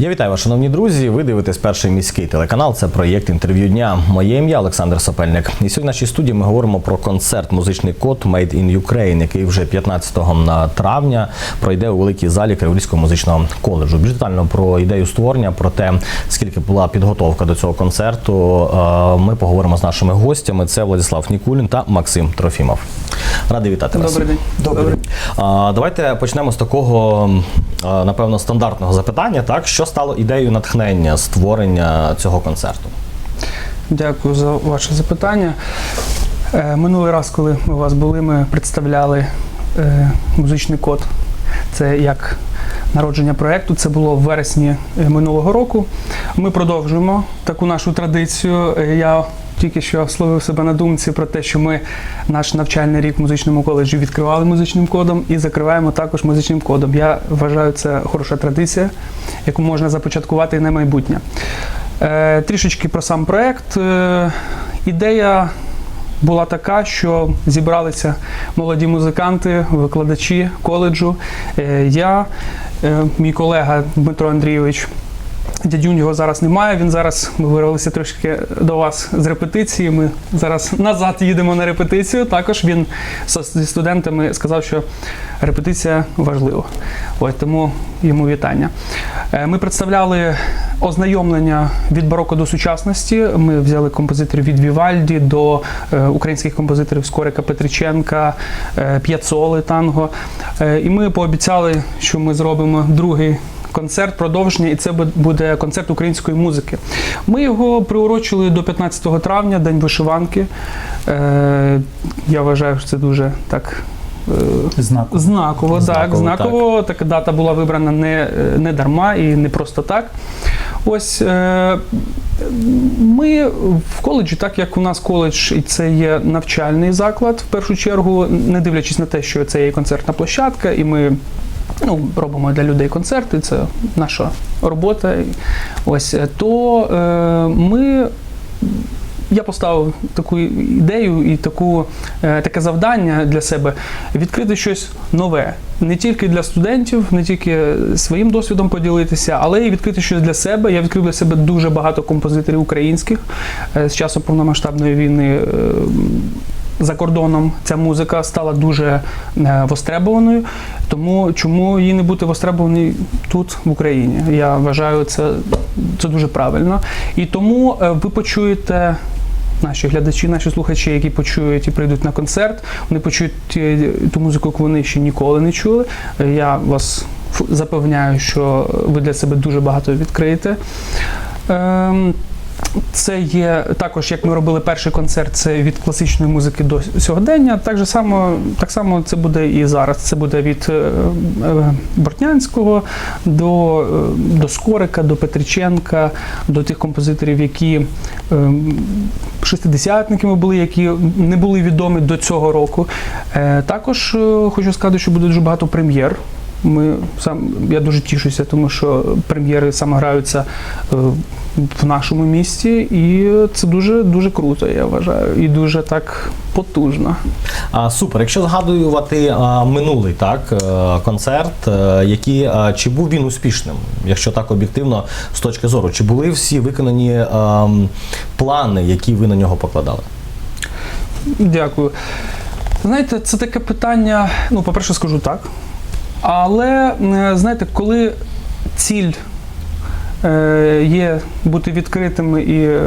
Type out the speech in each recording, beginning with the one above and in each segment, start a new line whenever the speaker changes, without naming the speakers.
Я вітаю вас, шановні друзі. Ви дивитесь перший міський телеканал. Це проєкт інтерв'ю дня. Моє ім'я Олександр Сапельник. І сьогодні в нашій студії ми говоримо про концерт Музичний код Made in Ukraine, який вже 15 травня пройде у великій залі Криворізького музичного коледжу. Більш детально про ідею створення, про те, скільки була підготовка до цього концерту. е, Ми поговоримо з нашими гостями. Це Владислав Нікулін та Максим Трофімов. Радий вітати вас.
Добрий день.
Добрий.
Давайте почнемо з такого, напевно, стандартного запитання. Так, що стало ідеєю натхнення створення цього концерту?
Дякую за ваше запитання. Е, Минулий раз, коли ми у вас були, ми представляли е, музичний код. Це як народження проєкту. Це було в вересні е, минулого року. Ми продовжуємо таку нашу традицію. Е, Я тільки що словив себе на думці про те, що ми наш навчальний рік в музичному коледжі відкривали музичним кодом і закриваємо також музичним кодом. Я вважаю, це хороша традиція, яку можна започаткувати і на майбутнє. Е, трішечки про сам проект. Е, ідея була така, що зібралися молоді музиканти, викладачі коледжу. Е, я, е, мій колега Дмитро Андрійович. Дядюнь його зараз немає. Він зараз ми вирвалися трошки до вас з репетиції. Ми зараз назад їдемо на репетицію. Також він зі студентами сказав, що репетиція важлива. Ось тому йому вітання. Е, Ми представляли ознайомлення від бароко до сучасності. Ми взяли композиторів від Вівальді до е, українських композиторів Скорика Петриченка, е, П'яцоли танго. І ми пообіцяли, що ми зробимо другий. Концерт продовження, і це буде концерт української музики. Ми його приурочили до 15 травня, День вишиванки. Е, я вважаю, що це дуже так е,
Знаково.
Знаково,
Знаково,
так. Знаково. Така дата була вибрана не, не дарма і не просто так. Ось е, ми в коледжі, так як у нас коледж і це є навчальний заклад, в першу чергу, не дивлячись на те, що це є концертна площадка, і ми ну, робимо для людей концерти, це наша робота. Ось е, то е, ми. Я поставив таку ідею і таку, е, таке завдання для себе відкрити щось нове. Не тільки для студентів, не тільки своїм досвідом поділитися, але і відкрити щось для себе. Я відкрив для себе дуже багато композиторів українських Е, з часу повномасштабної війни. Е, За кордоном ця музика стала дуже е, востребованою. Тому чому її не бути востребованій тут, в Україні? Я вважаю, це, це дуже правильно. І тому е, ви почуєте. Наші глядачі, наші слухачі, які почують і прийдуть на концерт, вони почують ту музику, яку вони ще ніколи не чули. Е, Я вас запевняю, що ви для себе дуже багато відкриєте. Це є також, як ми робили перший концерт, це від класичної музики до сьогодення. Так же само, так само це буде і зараз. Це буде від е, е, Бортнянського до, е, до Скорика, до Петриченка, до тих композиторів, які шестидесятниками були, які не були відомі до цього року. Також хочу сказати, що буде дуже багато прем'єр. Ми сам я дуже тішуся, тому що прем'єри саме граються е, в нашому місті, і це дуже дуже круто, я вважаю, і дуже так потужно.
А, супер. Якщо згадувати а, минулий так, е, концерт, е, які, а, чи був він успішним, якщо так об'єктивно з точки зору, чи були всі виконані а, плани, які ви на нього покладали?
Дякую. Знаєте, це таке питання. Ну, по-перше, скажу так. Але е, знаєте, коли ціль е, є бути відкритими і е,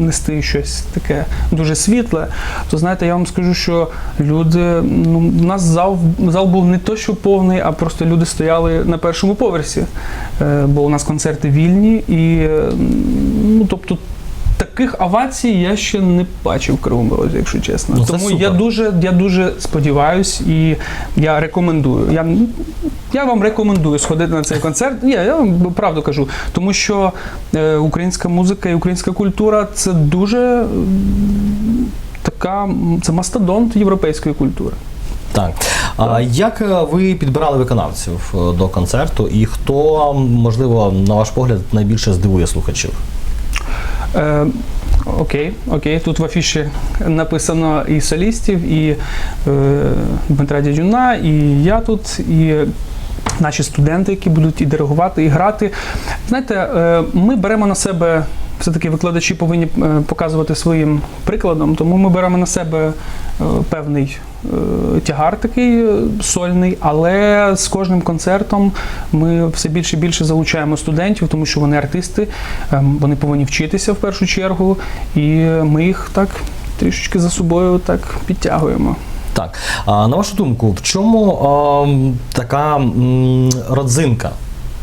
нести щось таке дуже світле, то знаєте, я вам скажу, що люди, ну, у нас зал, зал був не то, що повний, а просто люди стояли на першому поверсі. Бо у нас концерти вільні, і ну, тобто. Таких авацій я ще не бачив в Кривому Розі, якщо чесно.
Ну,
Тому
супер.
я дуже, я дуже сподіваюсь і я рекомендую. Я, я вам рекомендую сходити на цей концерт. Ні, я вам правду кажу. Тому що е, українська музика і українська культура це дуже така, це мастодонт європейської культури.
Так. А як е, ви підбирали виконавців е, до концерту, і хто, можливо, на ваш погляд, найбільше здивує слухачів?
Е, окей, окей. Тут в афіші написано і солістів, і е, Дмитра Дядюна, і я тут, і наші студенти, які будуть і диригувати, і грати. Знаєте, е, ми беремо на себе. Все-таки викладачі повинні е, показувати своїм прикладом, тому ми беремо на себе е, певний тягар такий е, сольний, але з кожним концертом ми все більше і більше залучаємо студентів, тому що вони артисти, е, вони повинні вчитися в першу чергу, і ми їх так трішечки за собою так підтягуємо.
Так, а на вашу думку, в чому ем, така м, родзинка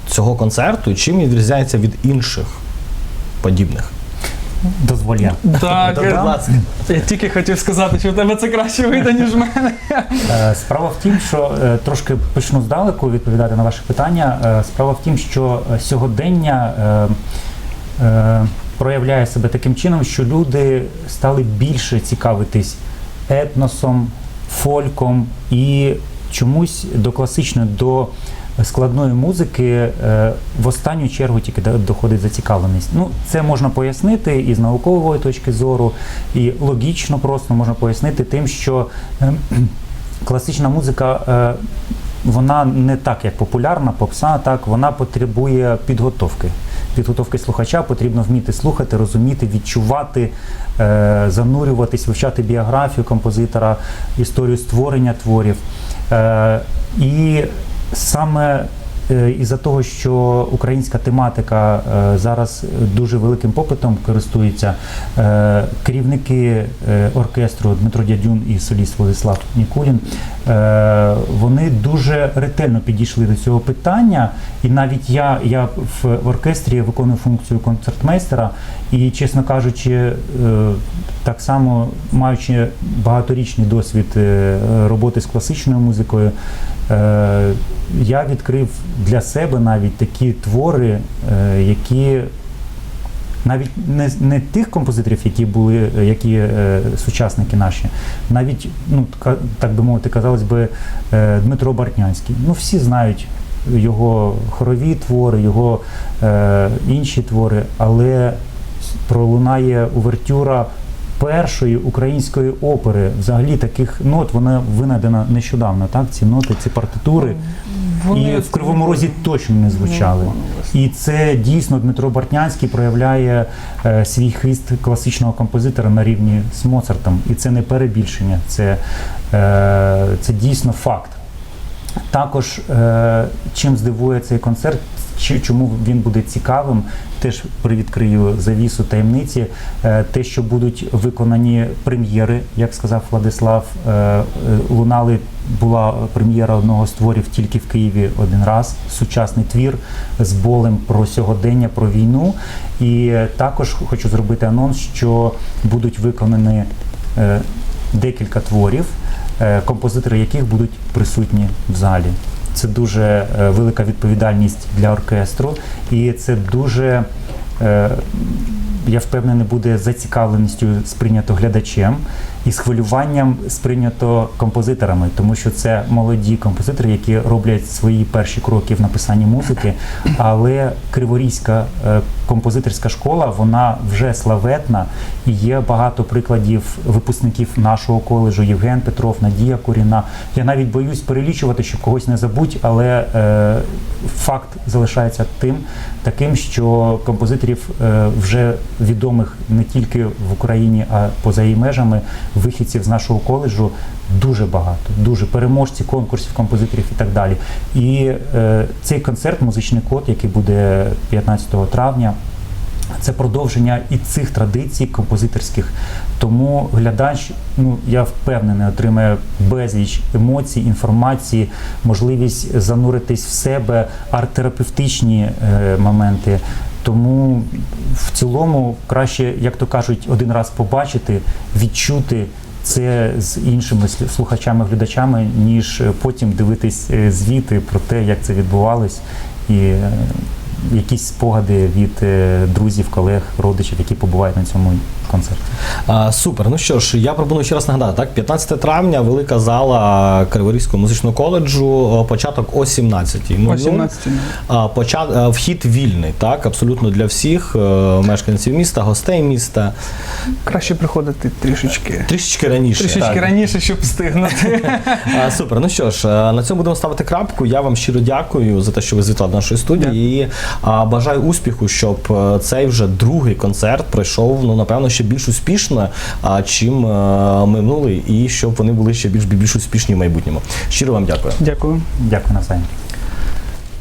цього концерту чим відрізняється від інших подібних?
Дозволь я.
Так,
Будь ласка.
я тільки хотів сказати, що в тебе це краще вийде, ніж в мене.
Е, Справа в тім, що е, трошки почну здалеку відповідати на ваше питання. Е, Справа в тім, що е, сьогодення е, е, проявляє себе таким чином, що люди стали більше цікавитись етносом, фольком і чомусь до класичної, до складної музики е, в останню чергу тільки доходить зацікавленість. Ну, це можна пояснити і з наукової точки зору, і логічно просто можна пояснити тим, що е, класична музика. е, Вона не так, як популярна попса, так вона потребує підготовки. Підготовки слухача потрібно вміти слухати, розуміти, відчувати, е, занурюватись, вивчати біографію композитора, історію створення творів. Е, і саме е, із-за того, що українська тематика е, зараз дуже великим попитом користується, е, керівники оркестру Дмитро Дядюн і соліст Владислав Нікулін, вони дуже ретельно підійшли до цього питання. І навіть я, я в оркестрі виконую функцію концертмейстера, і, чесно кажучи, так само маючи багаторічний досвід роботи з класичною музикою, я відкрив для себе навіть такі твори, е, які навіть не, не тих композиторів, які були, е, які е, сучасники наші, навіть, ну так би мовити, казалось би, Дмитро Бартнянський. Ну, всі знають його хорові твори, його інші твори, але пролунає увертюра першої української опери. Взагалі таких нот вона винайдена нещодавно. Так, ці ноти, ці партитури. І в Кривому Розі точно не звучали. І це дійсно Дмитро Бортнянський проявляє е, свій хист класичного композитора на рівні з Моцартом. І це не перебільшення, це, е, це дійсно факт. Також е, чим здивує цей концерт, чому він буде цікавим, теж привідкрию завісу таємниці. Е, те, що будуть виконані прем'єри, як сказав Владислав, е, е, лунали. Була прем'єра одного з творів тільки в Києві один раз. Сучасний твір з болем про сьогодення, про війну. І також хочу зробити анонс, що будуть виконані декілька творів, композитори яких будуть присутні в залі. Це дуже е, велика відповідальність для оркестру, і це дуже, е, я впевнений, буде зацікавленістю сприйнято глядачем і з хвилюванням сприйнято композиторами, тому що це молоді композитори, які роблять свої перші кроки в написанні музики. Але Криворізька е, композиторська школа вона вже славетна і є багато прикладів випускників нашого коледжу Євген Петров, Надія Коріна. Я навіть боюсь перелічувати, щоб когось не забудь, але е, факт залишається тим, таким, що композиторів е, вже відомих не тільки в Україні, а поза її межами, вихідців з нашого коледжу дуже багато, дуже переможці конкурсів композиторів і так далі. І е, цей концерт, музичний код, який буде 15 травня. Це продовження і цих традицій композиторських. Тому глядач, ну я впевнений, отримає безліч емоцій, інформації, можливість зануритись в себе, арт-терапевтичні е, моменти. Тому в цілому краще, як то кажуть, один раз побачити, відчути це з іншими слі- слухачами, глядачами, ніж потім дивитись е, звіти про те, як це відбувалось. І е, якісь спогади від е, друзів, колег, родичів, які побувають на цьому концерті.
А, супер. Ну що ж, я пропоную ще раз нагадати, так? 15 травня, велика зала Криворізького музичного коледжу, початок о 17
О 17
А, почат... Вхід вільний, так, абсолютно для всіх е, мешканців міста, гостей міста.
Краще приходити трішечки.
Трішечки раніше.
Трішечки
Так.
раніше, щоб встигнути.
А, Супер. Ну що ж, е, на цьому будемо ставити крапку. Я вам щиро дякую за те, що ви звітали до нашої студії. І а, бажаю успіху, щоб е, цей вже другий концерт пройшов, ну напевно, ще більш успішно, а, чим е, минулий, і щоб вони були ще більш більш успішні в майбутньому. Щиро вам дякую.
Дякую.
Дякую навзаєм.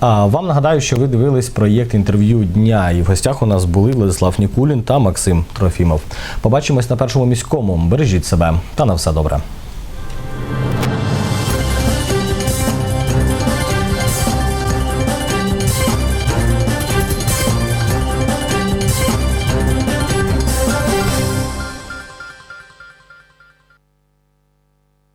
А вам нагадаю, що ви дивились проєкт інтерв'ю дня, і в гостях у нас були Владислав Нікулін та Максим Трофімов. Побачимось на першому міському. Бережіть себе та на все добре.